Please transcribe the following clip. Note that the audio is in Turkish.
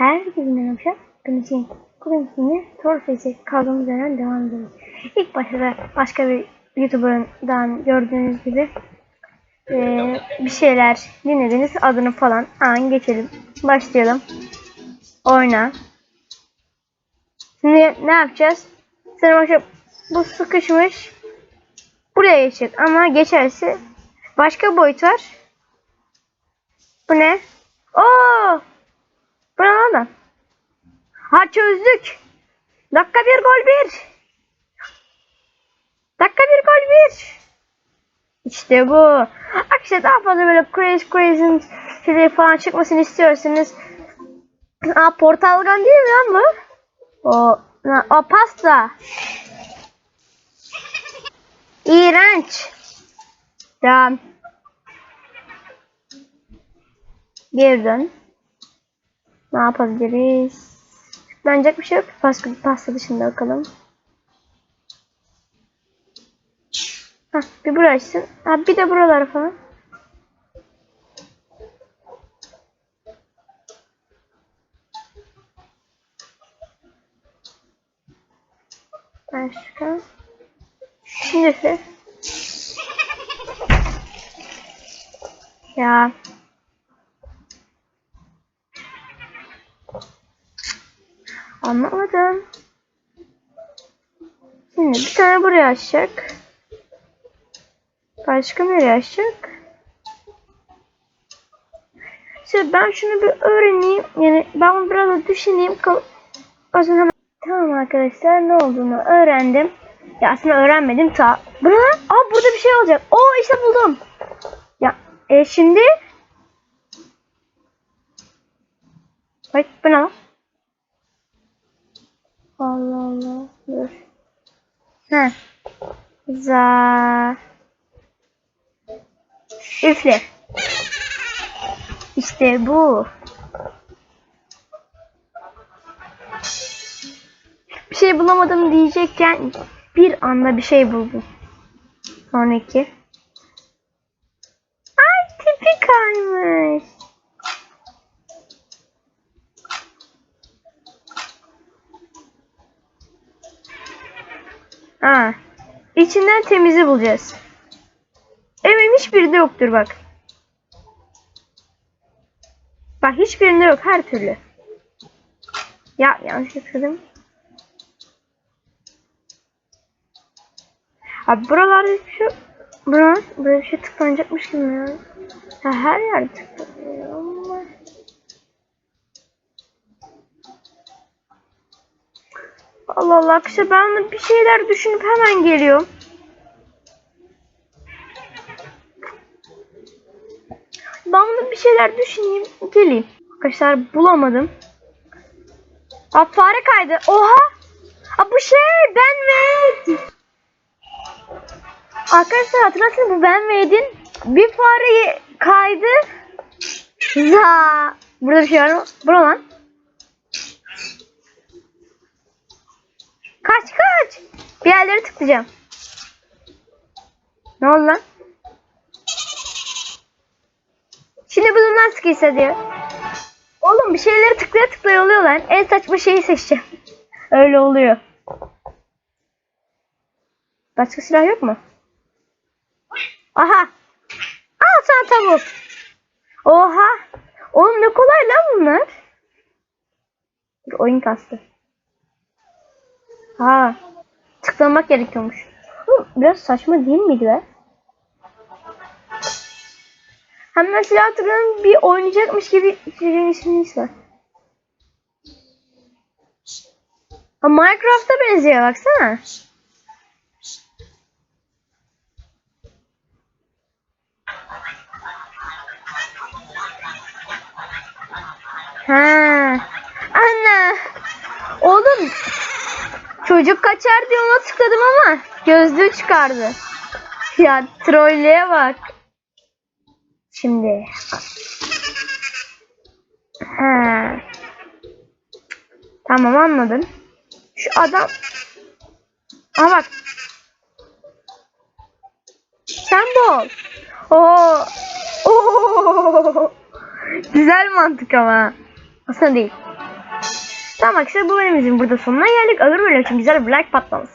Merhaba. Bugün için bugün yine Trollface'e kaldığımız yerden devam ediyoruz. İlk başta başka bir YouTuber'dan gördüğünüz gibi eee, bir şeyler dinlediniz. Adını falan. An geçelim. Başlayalım. Oyna. Şimdi ne yapacağız? Başka bu sıkışmış. Buraya geçecek ama geçerse başka boyut var. Bu ne? Oo! Bu ne lan? Ha çözdük. Dakika bir gol bir. Dakika bir gol bir. İşte bu. Arkadaşlar daha fazla böyle crazy crazy şeyleri falan çıkmasını istiyorsanız Aa portal gun değil mi lan bu? O, o pasta. İğrenç. Devam. Geri dön. Ne yapabiliriz? Tıklanacak bir şey yok. Pasta, pasta dışında bakalım. Hah, bir burası. Ha, bir de buralar falan. Başka. Şimdi Ya. Anlamadım. Şimdi bir tane buraya açacak. Başka nereye açacak? Şimdi ben şunu bir öğreneyim. Yani ben biraz da düşüneyim. O zaman hemen... Tamam arkadaşlar ne olduğunu öğrendim. Ya aslında öğrenmedim ta. Bu ne lan? Aa burada bir şey olacak. Oo işte buldum. Ya e, şimdi... Bak bu ne? Allah. Dur. Za. Üfle. İşte bu. Bir şey bulamadım diyecekken bir anda bir şey buldum. Sonraki. Ay tipi kaymış. Ha. İçinden temizi bulacağız. Eminim hiçbirinde yoktur bak. Bak hiçbirinde yok her türlü. Ya yanlış tıkladım. Abi buralarda hiçbir şey Bura, buraya bir şey tıklanacakmış gibi ya. ya her yer tıklanıyor ama. Allah Allah arkadaşlar ben bir şeyler düşünüp hemen geliyorum. Ben bunu bir şeyler düşüneyim geleyim. Arkadaşlar bulamadım. Aa fare kaydı. Oha! Aa bu şey Ben Wade. Arkadaşlar hatırlatın bu Ben Wade'in bir fare kaydı. Za. Burada bir şey var mı? Bura lan. Kaç kaç. Bir yerlere tıklayacağım. Ne oldu lan? Şimdi bunu nasıl hissediyor? Oğlum bir şeyleri tıklaya tıklaya oluyor lan. En saçma şeyi seçeceğim. Öyle oluyor. Başka silah yok mu? Aha. Al sana tavuk. Oha. Oğlum ne kolay lan bunlar. Dur, oyun kastı. Ha. Tıklamak gerekiyormuş. Biraz saçma değil miydi be? Hemen silah tıkladım bir oynayacakmış gibi çocuğun ismini var. Ha Minecraft'a benziyor baksana. Ha. Anne. Oğlum çocuk kaçar diye ona tıkladım ama gözlüğü çıkardı. Ya trolleye bak. Şimdi. Ha. Tamam anladım. Şu adam. Aa bak. Sen bol. Oo. Oo. Güzel mantık ama. Aslında değil. Tamam arkadaşlar bu bölümümüzün burada sonuna geldik. Ağır bölüm için güzel bir like patlaması.